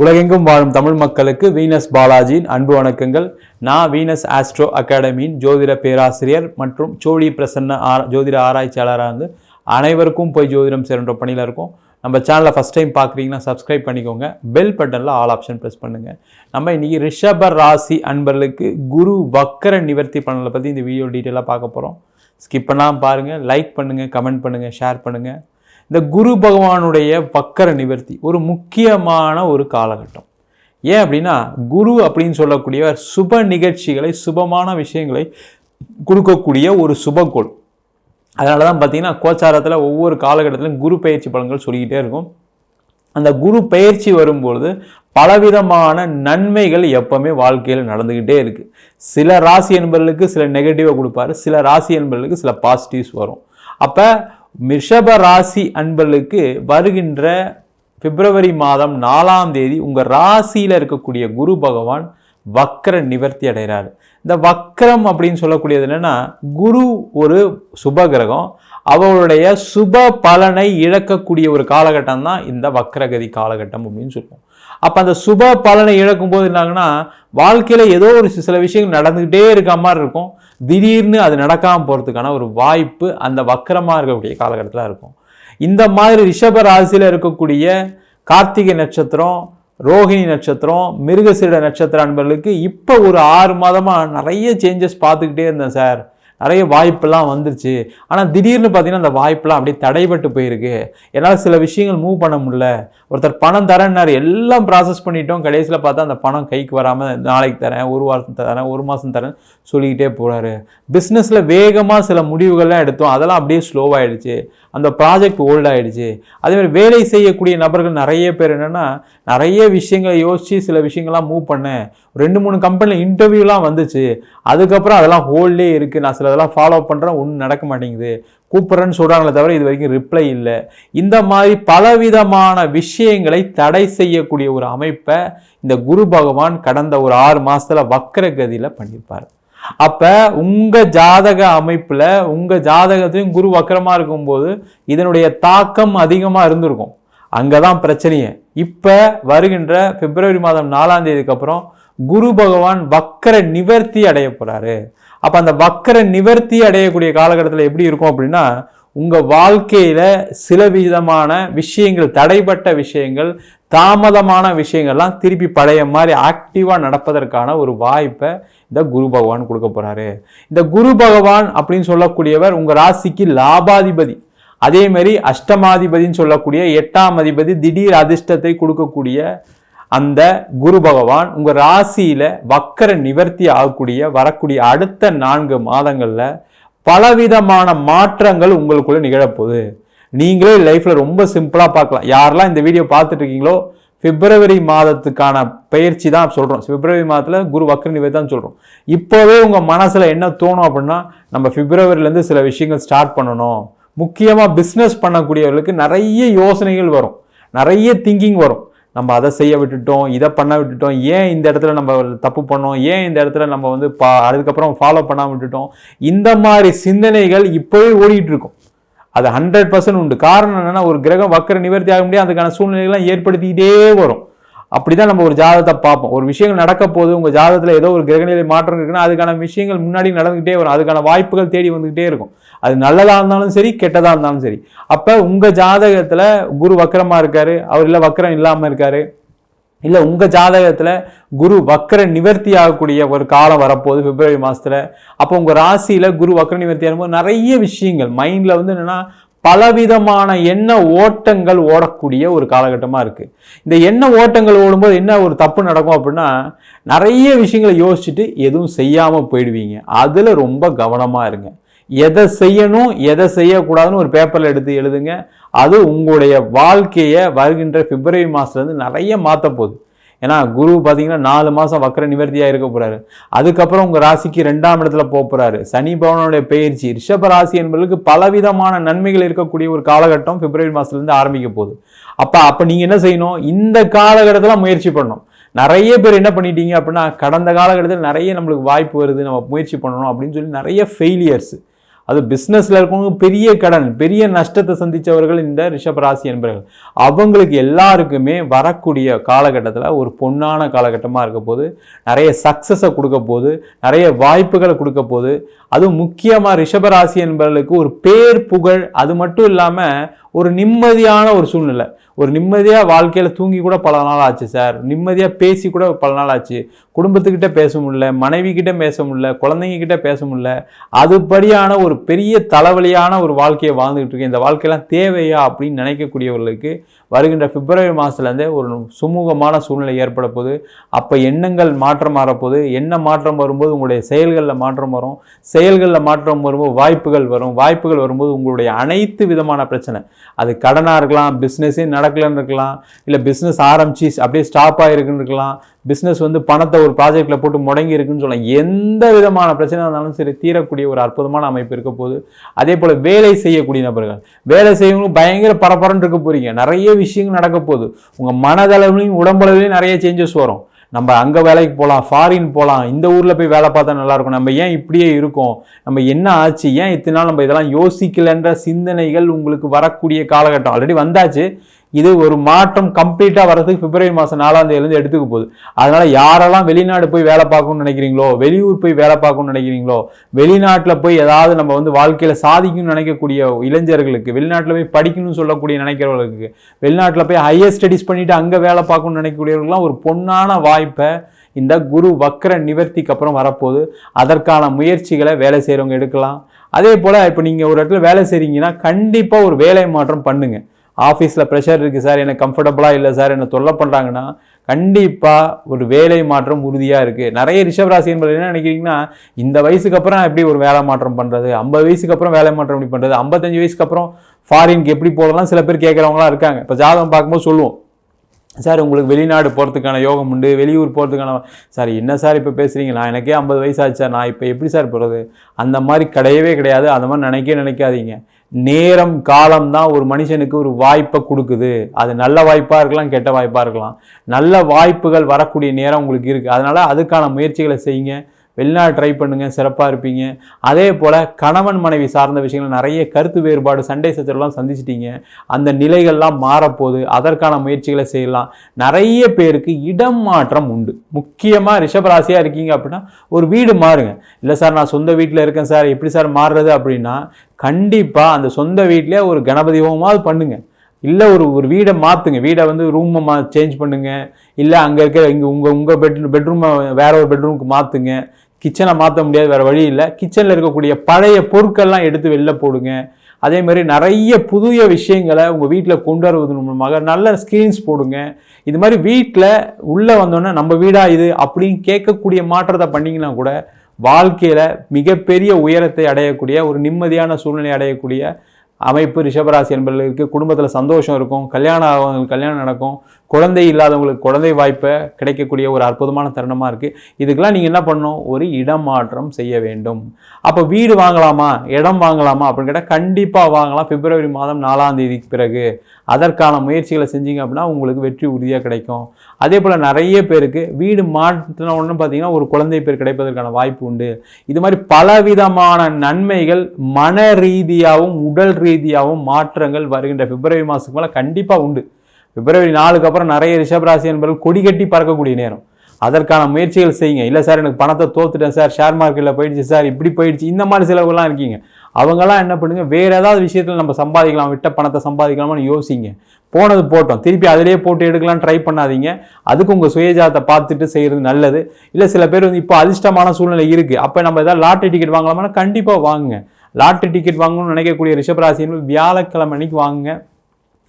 உலகெங்கும் வாழும் தமிழ் மக்களுக்கு வீனஸ் பாலாஜியின் அன்பு வணக்கங்கள். நான் வீனஸ் ஆஸ்ட்ரோ அகாடமியின் ஜோதிட பேராசிரியர் மற்றும் சோழி பிரசன்ன ஆ ஜோதிட ஆராய்ச்சியாளராக இருந்து அனைவருக்கும் போய் ஜோதிடம் சேருன்ற பணியில் இருக்கும். நம்ம சேனலை ஃபஸ்ட் டைம் பார்க்குறீங்கன்னா சப்ஸ்கிரைப் பண்ணிக்கோங்க. பெல் பட்டனில் ஆல் ஆப்ஷன் ப்ரெஸ் பண்ணுங்கள் நம்ம இன்றைக்கி ரிஷப ராசி அன்பர்களுக்கு குரு வக்கர நிவர்த்தி பண்ணலை பற்றி இந்த வீடியோ டீட்டெயிலாக பார்க்க போகிறோம் ஸ்கிப் பண்ணாமல் பாருங்கள் லைக் பண்ணுங்கள் கமெண்ட் பண்ணுங்கள் ஷேர் பண்ணுங்கள் இந்த குரு பகவானுடைய வக்கர நிவர்த்தி ஒரு முக்கியமான ஒரு காலகட்டம். ஏன் அப்படின்னா குரு அப்படின்னு சொல்லக்கூடியவர் சுப நிகழ்ச்சிகளை சுபமான விஷயங்களை கொடுக்கக்கூடிய ஒரு சுபகோள் அதனால தான் பார்த்தீங்கன்னா கோச்சாரத்தில் ஒவ்வொரு காலகட்டத்திலும் குரு பயிற்சி பலன்கள் சொல்லிக்கிட்டே இருக்கும். அந்த குரு பயிற்சி வரும்பொழுது பலவிதமான நன்மைகள் எப்பவுமே வாழ்க்கையில் நடந்துக்கிட்டே இருக்குது சில ராசி என்பர்களுக்கு சில நெகட்டிவாக கொடுப்பாரு சில ராசி என்பர்களுக்கு சில பாசிட்டிவ்ஸ் வரும். அப்போ மிஷப ராசி அன்பர்களுக்கு வருகின்ற பிப்ரவரி மாதம் நாலாம் தேதி உங்கள் ராசியில் இருக்கக்கூடிய குரு பகவான் வக்கர நிவர்த்தி அடைகிறார். இந்த வக்கரம் அப்படின்னு சொல்லக்கூடியது என்னென்னா குரு ஒரு சுப கிரகம் அவருடைய சுப பலனை இழக்கக்கூடிய ஒரு காலகட்டம் தான் இந்த வக்கரகதி காலகட்டம் அப்படின்னு சொல்லுவோம். அப்போ அந்த சுப பலனை இழக்கும் போது என்னாங்கன்னா வாழ்க்கையில் ஏதோ ஒரு சில விஷயங்கள் நடந்துக்கிட்டே இருக்க மாதிரி இருக்கும். திடீர்னு அது நடக்காமல் போகிறதுக்கான ஒரு வாய்ப்பு அந்த வக்கரமாக இருக்கக்கூடிய காலகட்டத்தில் இருக்கும். இந்த மாதிரி ரிஷப ராசியில் இருக்கக்கூடிய கார்த்திகை நட்சத்திரம் ரோஹிணி நட்சத்திரம் மிருகசீட நட்சத்திர அன்பர்களுக்கு இப்போ ஒரு ஆறு மாதமாக நிறைய சேஞ்சஸ் பார்த்துக்கிட்டே இருந்தேன் சார். நிறைய வாய்ப்பெல்லாம் வந்துருச்சு. ஆனால் திடீர்னு பார்த்தீங்கன்னா அந்த வாய்ப்பெல்லாம் அப்படியே தடைபட்டு போயிருக்கு. என்னால் சில விஷயங்கள் மூவ் பண்ண முடியல. ஒருத்தர் பணம் தரேன்னாரு. எல்லாம் ப்ராசஸ் பண்ணிட்டோம். கடைசியில் பார்த்தா அந்த பணம் கைக்கு வராமல் நாளைக்கு தரேன் ஒரு வாரம் தரேன் ஒரு மாதம் தரேன் சொல்லிக்கிட்டே போகிறாரு பிஸ்னஸில் வேகமாக சில முடிவுகள்லாம் எடுத்தோம். அதெல்லாம் அப்படியே ஸ்லோவாகிடுச்சு அந்த ப்ராஜெக்ட் ஓல்ட் ஆகிடுச்சு அதேமாதிரி வேலை செய்யக்கூடிய நபர்கள் நிறைய பேர் என்னென்னா நிறைய விஷயங்களை யோசித்து சில விஷயங்கள்லாம் மூவ் பண்ணேன். ரெண்டு மூணு கம்பெனியில் இன்டர்வியூலாம் வந்துச்சு. அதுக்கப்புறம் அதெல்லாம் ஹோல்டே இருக்குது நான் சில இதெல்லாம் ஃபாலோ பண்ணுறேன் ஒன்றும் நடக்க மாட்டேங்குது. கூப்பிட்றேன்னு சொல்கிறாங்களே தவிர இது வரைக்கும் ரிப்ளை இல்லை. இந்த மாதிரி பலவிதமான விஷயங்களை தடை செய்யக்கூடிய ஒரு அமைப்பை இந்த குரு பகவான் கடந்த ஒரு ஆறு மாதத்தில் வக்கரகதியில் பண்ணியிருப்பார். அப்போ உங்கள் ஜாதக அமைப்பில் உங்கள் ஜாதகத்தையும் குரு வக்கரமாக இருக்கும்போது இதனுடைய தாக்கம் அதிகமாக இருந்திருக்கும். அங்கே தான் பிரச்சனையே. இப்போ வருகின்ற பிப்ரவரி மாதம் நாலாம் தேதிக்கு அப்புறம் குரு பகவான் வக்கர நிவர்த்தி அடைய போகிறாரு அப்போ அந்த வக்கர நிவர்த்தி அடையக்கூடிய காலகட்டத்தில் எப்படி இருக்கும் அப்படின்னா உங்கள் வாழ்க்கையில் சில விதமான விஷயங்கள் தடைப்பட்ட விஷயங்கள் தாமதமான விஷயங்கள்லாம் திருப்பி பழைய மாதிரி ஆக்டிவாக நடப்பதற்கான ஒரு வாய்ப்பை இந்த குரு பகவான் கொடுக்க போகிறாரு இந்த குரு பகவான் அப்படின்னு சொல்லக்கூடியவர் உங்கள் ராசிக்கு லாபாதிபதி. அதேமாரி அஷ்டமாதிபதின்னு சொல்லக்கூடிய எட்டாம் அதிபதி திடீர் அதிர்ஷ்டத்தை கொடுக்கக்கூடிய அந்த குரு பகவான் உங்கள் ராசியில் வக்கர நிவர்த்தி ஆகக்கூடிய வரக்கூடிய அடுத்த நான்கு மாதங்களில் பலவிதமான மாற்றங்கள் உங்களுக்குள்ளே நிகழப்போகுது. நீங்களே லைஃப்பில் ரொம்ப சிம்பிளாக பார்க்கலாம். யாரெல்லாம் இந்த வீடியோ பார்த்துட்டு இருக்கீங்களோ பிப்ரவரி மாதத்துக்கான பயிற்சி தான் சொல்கிறோம் பிப்ரவரி மாதத்தில் குரு வக்கர நிவர்த்தி தான் சொல்கிறோம் இப்போவே உங்கள் மனசில் என்ன தோணும் அப்படின்னா நம்ம பிப்ரவரிலேருந்து சில விஷயங்கள் ஸ்டார்ட் பண்ணணும். முக்கியமாக பிஸ்னஸ் பண்ணக்கூடியவர்களுக்கு நிறைய யோசனைகள் வரும். நிறைய திங்கிங் வரும். நம்ம அதை செய்ய விட்டுட்டோம் இதை பண்ண விட்டுட்டோம் ஏன் இந்த இடத்துல நம்ம தப்பு பண்ணோம் ஏன் இந்த இடத்துல நம்ம வந்து பா அதுக்கப்புறம் ஃபாலோ பண்ணாமல் விட்டுட்டோம்? இந்த மாதிரி சிந்தனைகள் இப்போவே ஓடிட்டு இருக்கும் அது ஹண்ட்ரட் பர்சன்ட் உண்டு. காரணம் என்னென்னா ஒரு கிரகம் வக்கர நிவர்த்தி ஆக முடியாது அதுக்கான சூழ்நிலைகள்லாம் ஏற்படுத்திக்கிட்டே வரும். அப்படிதான் நம்ம ஒரு ஜாதகத்தை பார்ப்போம். ஒரு விஷயங்கள் நடக்க போது உங்கள் ஜாதகத்தில் ஏதோ ஒரு கிரகநிலை மாற்றம் இருக்குன்னா அதுக்கான விஷயங்கள் முன்னாடி நடந்துகிட்டே வரும். அதுக்கான வாய்ப்புகள் தேடி வந்துகிட்டே இருக்கும். அது நல்லதாக இருந்தாலும் சரி கெட்டதாக இருந்தாலும் சரி. அப்போ உங்கள் ஜாதகத்தில் குரு வக்கரமாக இருக்காரு அவர் இல்லை வக்கரம் இல்லாமல் இருக்காரு இல்லை உங்கள் ஜாதகத்தில் குரு வக்கர நிவர்த்தி ஆகக்கூடிய ஒரு காலம் வரப்போகுது பிப்ரவரி மாதத்தில் அப்போ உங்கள் ராசியில் குரு வக்கர நிவர்த்தி ஆகும்போது நிறைய விஷயங்கள். மைண்டில் வந்து என்னென்னா பலவிதமான எண்ண ஓட்டங்கள் ஓடக்கூடிய ஒரு காலகட்டமாக இருக்குது இந்த எண்ண ஓட்டங்கள் ஓடும்போது என்ன ஒரு தப்பு நடக்கும் அப்படின்னா நிறைய விஷயங்களை யோசிச்சுட்டு எதுவும் செய்யாமல் போயிடுவீங்க. அதில் ரொம்ப கவனமாக இருங்க. எதை செய்யணும் எதை செய்யக்கூடாதுன்னு ஒரு பேப்பரில் எடுத்து எழுதுங்க. அது உங்களுடைய வாழ்க்கையை வருகின்ற பிப்ரவரி மாதத்துலேருந்து நிறைய மாற்ற போகுது. ஏன்னா குரு பார்த்தீங்கன்னா நாலு மாதம் வக்கர நிவர்த்தியாக இருக்க போகிறாரு அதுக்கப்புறம் உங்கள் ராசிக்கு ரெண்டாம் இடத்துல போக போகிறாரு சனி பவனுடைய பயிற்சி ரிஷப ராசி என்பதற்கு பலவிதமான நன்மைகள் இருக்கக்கூடிய ஒரு காலகட்டம் பிப்ரவரி மாதத்துலேருந்து ஆரம்பிக்க போகுது. அப்போ அப்போ நீங்கள் என்ன செய்யணும்? இந்த காலகட்டத்தில் முயற்சி பண்ணணும். நிறைய பேர் என்ன பண்ணிட்டீங்க அப்படின்னா கடந்த காலகட்டத்தில் நிறைய நம்மளுக்கு வாய்ப்பு வருது நம்ம முயற்சி பண்ணணும் அப்படின்னு சொல்லி நிறைய ஃபெயிலியர்ஸ் அது பிஸ்னஸில் இருக்கவங்க பெரிய கடன் பெரிய நஷ்டத்தை சந்தித்தவர்கள் இந்த ரிஷபராசி என்பவர்கள் அவங்களுக்கு எல்லாருக்குமே வரக்கூடிய காலகட்டத்தில் ஒரு பொன்னான காலகட்டமாக இருக்க போது நிறைய சக்ஸஸை கொடுக்க போது நிறைய வாய்ப்புகளை கொடுக்க போது அதுவும் முக்கியமாக ரிஷபராசி என்பவர்களுக்கு ஒரு பேர் புகழ் அது மட்டும் இல்லாமல் ஒரு நிம்மதியான ஒரு சூழ்நிலை. ஒரு நிம்மதியாக வாழ்க்கையில் தூங்கி கூட பல நாள் ஆச்சு சார். நிம்மதியாக பேசி கூட பல நாள் ஆச்சு. குடும்பத்துக்கிட்ட பேச முடியல மனைவி கிட்ட பேச முடியல குழந்தைங்க கிட்ட பேச முடியல. அதுபடியான ஒரு பெரிய தலைவலியான ஒரு வாழ்க்கையை வாழ்ந்துகிட்டு இருக்கேன். இந்த வாழ்க்கையெல்லாம் தேவையா அப்படின்னு நினைக்கக்கூடியவர்களுக்கு வருகின்ற பிப்ரவரி மாதத்துலேருந்தே ஒரு சுமூகமான சூழ்நிலை ஏற்பட போகுது. அப்போ எண்ணங்கள் மாற்றம் மாறப்போகுது. என்ன மாற்றம் வரும்போது உங்களுடைய செயல்களில் மாற்றம் வரும். செயல்களில் மாற்றம் வரும்போது வாய்ப்புகள் வரும். வாய்ப்புகள் வரும்போது உங்களுடைய அனைத்து விதமான பிரச்சனை. அது கடனாக இருக்கலாம் பிஸ்னஸே நடக்கலன்னு இருக்கலாம் இல்லை பிஸ்னஸ் ஆரம்பிச்சு அப்படியே ஸ்டாப் ஆகிருக்குன்னு இருக்கலாம் பிஸ்னஸ் வந்து பணத்தை ஒரு ப்ராஜெக்டில் போட்டு முடங்கி இருக்குன்னு சொல்லலாம். எந்த விதமான பிரச்சனை இருந்தாலும் சரி தீரக்கூடிய ஒரு அற்புதமான அமைப்பு இருக்க போகுது. அதே போல் வேலை செய்யக்கூடிய நபர்கள். வேலை செய்யவங்களும் பயங்கர பரபரன்னு இருக்க போகிறீங்க நிறைய விஷயங்கள் நடக்க போகுது. உங்கள் மனதளவுலையும் உடம்பளவுலையும் நிறைய சேஞ்சஸ் வரும். நம்ம அங்கே வேலைக்கு போகலாம் ஃபாரின் போகலாம் இந்த ஊரில் போய் வேலை பார்த்தா நல்லாயிருக்கும் நம்ம ஏன் இப்படியே இருக்கோம்? நம்ம என்ன ஆச்சு? ஏன் இத்தனை நாள் நம்ம இதெல்லாம் யோசிக்கலைன்ற சிந்தனைகள் உங்களுக்கு வரக்கூடிய காலகட்டம். ஆல்ரெடி வந்தாச்சு. இது ஒரு மாற்றம் கம்ப்ளீட்டாக வரதுக்கு பிப்ரவரி மாதம் நாலாம் தேதியிலேருந்து எடுத்துக்க போகுது. அதனால் யாரெல்லாம் வெளிநாடு போய் வேலை பார்க்கணும்னு நினைக்கிறீங்களோ வெளியூர் போய் வேலை பார்க்கணும்னு நினைக்கிறீங்களோ வெளிநாட்டில் போய் ஏதாவது நம்ம வந்து வாழ்க்கையில் சாதிக்கணும்னு நினைக்கக்கூடிய இளைஞர்களுக்கு வெளிநாட்டில் போய் படிக்கணும்னு சொல்லக்கூடிய நினைக்கிறவர்களுக்கு வெளிநாட்டில் போய் ஹையர் ஸ்டடிஸ் பண்ணிவிட்டு அங்கே வேலை பார்க்கணும்னு நினைக்கக்கூடியவர்கள்லாம் ஒரு பொன்னான வாய்ப்பை இந்த குரு வக்கர நிவர்த்திக்கு அப்புறம் வரப்போகுது. அதற்கான முயற்சிகளை வேலை செய்கிறவங்க எடுக்கலாம். அதே போல் இப்போ நீங்கள் ஒரு இடத்துல வேலை செய்கிறீங்கன்னா கண்டிப்பாக ஒரு வேலை மாற்றம் பண்ணுங்கள் ஆஃபீஸில் ப்ரெஷர் இருக்குது சார் எனக்கு கம்ஃபர்டபுளாக இல்லை சார் என்னை தொல்லை பண்ணுறாங்கன்னா கண்டிப்பாக ஒரு வேலை மாற்றம் உறுதியாக இருக்குது நிறைய ரிஷபராசி என்பது என்ன நினைக்கிறீங்கன்னா இந்த வயசுக்கு அப்புறம் எப்படி ஒரு வேலை மாற்றம் பண்ணுறது ஐம்பது வயசுக்கு அப்புறம் வேலை மாற்றம் எப்படி பண்ணுறது ஐம்பத்தஞ்சு வயசுக்கு அப்புறம் ஃபாரின்க்கு எப்படி போகலாம் சில பேர் கேட்குறவங்களாம் இருக்காங்க. இப்போ ஜாதகம் பார்க்கும்போது சொல்லுவோம். சார் உங்களுக்கு வெளிநாடு போகிறதுக்கான யோகம் உண்டு வெளியூர் போகிறதுக்கான சார் என்ன சார் இப்போ பேசுகிறீங்க நான் எனக்கே ஐம்பது வயசு ஆச்சு சார் நான் இப்போ எப்படி சார் போகிறது அந்த மாதிரி கிடையவே கிடையாது. அந்த மாதிரி நினைக்கவே நினைக்காதீங்க. நேரம் காலம் தான் ஒரு மனுஷனுக்கு ஒரு வாய்ப்பை கொடுக்குது. அது நல்ல வாய்ப்பாக இருக்கலாம் கெட்ட வாய்ப்பாக இருக்கலாம். நல்ல வாய்ப்புகள் வரக்கூடிய நேரம் உங்களுக்கு இருக்குது அதனால் அதுக்கான முயற்சிகளை செய்யுங்க. வெளிநாடு ட்ரை பண்ணுங்கள் சிறப்பாக இருப்பீங்க. அதே போல் கணவன் மனைவி சார்ந்த விஷயங்கள் நிறைய கருத்து வேறுபாடு சண்டை சச்சரவுலாம் சந்திச்சிட்டீங்க. அந்த நிலைகள்லாம் மாறப்போகுது. அதற்கான முயற்சிகளை செய்யலாம். நிறைய பேருக்கு இடம் மாற்றம் உண்டு. முக்கியமாக ரிஷபராசியாக இருக்கீங்க அப்படின்னா ஒரு வீடு மாறுங்க. இல்லை சார் நான் சொந்த வீட்டில் இருக்கேன் சார். எப்படி சார் மாறுறது அப்படின்னா கண்டிப்பாக அந்த சொந்த வீட்டிலே ஒரு கணபதி ஹோமாவது பண்ணுங்கள் இல்லை ஒரு ஒரு வீடை மாற்றுங்க வீடை வந்து ரூமை மா சேஞ்ச் பண்ணுங்கள் இல்லை அங்கே இருக்கிற இங்கே உங்கள் உங்கள் பெட் பெட்ரூமை வேற ஒரு பெட்ரூமுக்கு மாற்றுங்க கிச்சனை மாற்ற முடியாது வேறு வழி இல்லை. கிச்சனில் இருக்கக்கூடிய பழைய பொருட்கள்லாம் எடுத்து வெளில போடுங்க. அதே மாதிரி நிறைய புதிய விஷயங்களை உங்கள் வீட்டில் கொண்டு வருவதன் மூலமாக நல்ல ஸ்க்ரீன்ஸ் போடுங்க. இது மாதிரி வீட்டில் உள்ளே வந்தோன்னே நம்ம வீடாக இது அப்படின்னு கேட்கக்கூடிய மாற்றத்தை பண்ணிங்கன்னா கூட வாழ்க்கையில் மிகப்பெரிய உயரத்தை அடையக்கூடிய ஒரு நிம்மதியான சூழ்நிலை அடையக்கூடிய அமைப்பு ரிஷபராசி என்பவர்களுக்கு குடும்பத்தில் சந்தோஷம் இருக்கும். கல்யாணம் ஆகவங்களுக்கு கல்யாணம் நடக்கும். குழந்தை இல்லாதவங்களுக்கு குழந்தை வாய்ப்பை கிடைக்கக்கூடிய ஒரு அற்புதமான தருணமாக இருக்குது இதுக்கெல்லாம் நீங்கள் என்ன பண்ணணும்? ஒரு இடம் மாற்றம் செய்ய வேண்டும். அப்போ வீடு வாங்கலாமா? இடம் வாங்கலாமா? அப்படின்னு கேட்டால் கண்டிப்பாக வாங்கலாம். பிப்ரவரி மாதம் நாலாம் தேதிக்கு பிறகு. அதற்கான முயற்சிகளை செஞ்சீங்க அப்படின்னா உங்களுக்கு வெற்றி உறுதியாக கிடைக்கும். அதே போல் நிறைய பேருக்கு வீடு மாற்றின உடனே பார்த்தீங்கன்னா ஒரு குழந்தை பேர் கிடைப்பதற்கான வாய்ப்பு உண்டு. இது மாதிரி பலவிதமான நன்மைகள் மன ரீதியாகவும் உடல் ரீதியாகவும் மாற்றங்கள் வருகின்ற பிப்ரவரி மாதத்துக்கு மேலே கண்டிப்பாக உண்டு. பிப்ரவரி நாளுக்கு அப்புறம் நிறைய ரிஷபராசி என்பவர்கள் கொடி கட்டி பறக்கக்கூடிய நேரம். அதற்கான முயற்சிகள் செய்யுங்க. இல்லை சார் எனக்கு பணத்தை தோத்துட்டேன் சார் ஷேர் மார்க்கெட்டில் போயிடுச்சு சார் இப்படி போயிடுச்சு இந்த மாதிரி செலவுகள்லாம் இருக்கீங்க. அவங்கெல்லாம் என்ன பண்ணுங்க? வேறு ஏதாவது விஷயத்தில் நம்ம சம்பாதிக்கலாம் விட்ட பணத்தை சம்பாதிக்கலாமான்னு யோசிங்க. போனது போட்டோம். திருப்பி அதிலே போட்டு எடுக்கலாம் ட்ரை பண்ணாதீங்க. அதுக்கு உங்கள் சுயஜாதத்தை பார்த்துட்டு செய்கிறது நல்லது. இல்லை சில பேர் வந்து இப்போ அதிர்ஷ்டமான சூழ்நிலை இருக்குது அப்போ நம்ம ஏதாவது லாட்டரி டிக்கெட் வாங்கலாமான்னா கண்டிப்பாக வாங்குங்க. லாட்டரி டிக்கெட் வாங்கணும்னு நினைக்கக்கூடிய ரிஷபராசிகள் வியாழக்கிழமை அன்னைக்கு வாங்குங்க.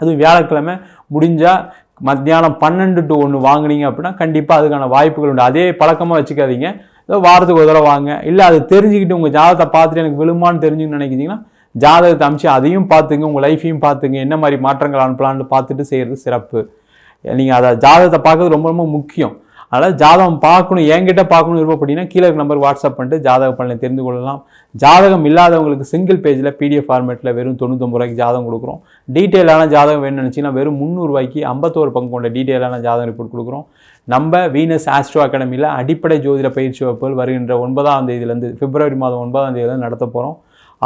அதுவும் வியாழக்கிழமை முடிஞ்சால் மத்தியானம் பன்னெண்டு டு ஒன்று வாங்குனீங்க அப்படின்னா கண்டிப்பாக அதுக்கான வாய்ப்புகள் உண்டு. அதே பழக்கமாக வச்சுக்காதீங்க. ஏதோ வாரத்துக்கு ஒரு தடவை வாங்க. இல்லை அதை தெரிஞ்சுக்கிட்டு உங்கள் ஜாதகத்தை பார்த்துட்டு எனக்கு விழுமான்னு தெரிஞ்சுன்னு நினைக்கிறீங்கன்னா ஜாதகத்தை அமிச்சு அதையும் பார்த்துங்க உங்கள் லைஃப்பையும் பார்த்துங்க. என்ன மாதிரி மாற்றங்கள் அனுப்பலான்னு பார்த்துட்டு செய்கிறது சிறப்பு. நீங்கள் அதை ஜாதகத்தை பார்க்கறது ரொம்ப ரொம்ப முக்கியம். அதனால் ஜாதகம் பார்க்கணும் என்கிட்ட பார்க்கணும் விருப்பப்பட்டீங்கன்னா கீழே இருக்க நம்பர் வாட்ஸ்அப் பண்ணிட்டு ஜாதக பலனை தெரிந்து கொள்ளலாம். ஜாதகம் இல்லாதவங்களுக்கு சிங்கிள் பேஜில் பிடிஎஃப் ஃபார்மேட்டில் வெறும் தொண்ணூத்தொம்பது ரூபாய்க்கு ஜாதகம் கொடுக்குறோம். டீட்டெயிலான ஜாதகம் வேணும்னு நினச்சிங்கன்னா வெறும் முந்நூறுரூவாய்க்கு ஐம்பத்தோரு பங்கு கொண்ட டீட்டெயிலான ஜாதகம் ரிப்போர்ட் கொடுக்குறோம். நம்ம வீனஸ் ஆஸ்ட்ரோ அகாடமியில் அடிப்படை ஜோதிட பயிற்சி வகுப்புகள் வருகின்ற ஒன்பதாம் தேதியிலேருந்து பிப்ரவரி மாதம் ஒன்பதாம் தேதியிலேருந்து நடத்த போகிறோம்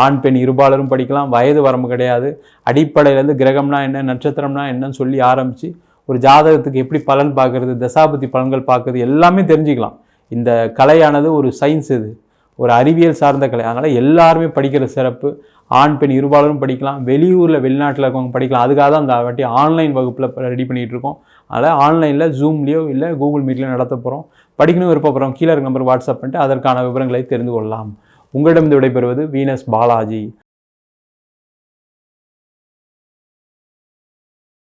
ஆண் பெண் இருபாலரும் படிக்கலாம் வயது வரம்பு கிடையாது. அடிப்படையிலேருந்து கிரகம்னா என்ன நட்சத்திரம்னா என்னன்னு சொல்லி ஆரம்பித்து ஒரு ஜாதகத்துக்கு எப்படி பலன் பார்க்கறது தசாபதி பலன்கள் பார்க்கறது எல்லாமே தெரிஞ்சுக்கலாம். இந்த கலையானது ஒரு சயின்ஸ் இது. ஒரு அறிவியல் சார்ந்த கலை. அதனால் எல்லாருமே படிக்கிற சிறப்பு. ஆண் பெண் இருபாலரும் படிக்கலாம். வெளியூரில் வெளிநாட்டில் இருக்கவங்க படிக்கலாம். அதுக்காக தான் அந்த வாட்டி ஆன்லைன் வகுப்பில் ரெடி பண்ணிகிட்டு இருக்கோம். அதனால் ஆன்லைனில் ஜூம்லேயோ இல்லை கூகுள் மீட்லேயோ நடத்த போகிறோம் படிக்கணும் விருப்பப்படுறோம் கீழே இருக்க நம்பர் வாட்ஸ்அப் பண்ணிட்டு அதற்கான விவரங்களை தெரிந்து கொள்ளலாம். உங்களிடம் விடைபெறுவது வீனஸ் பாலாஜி.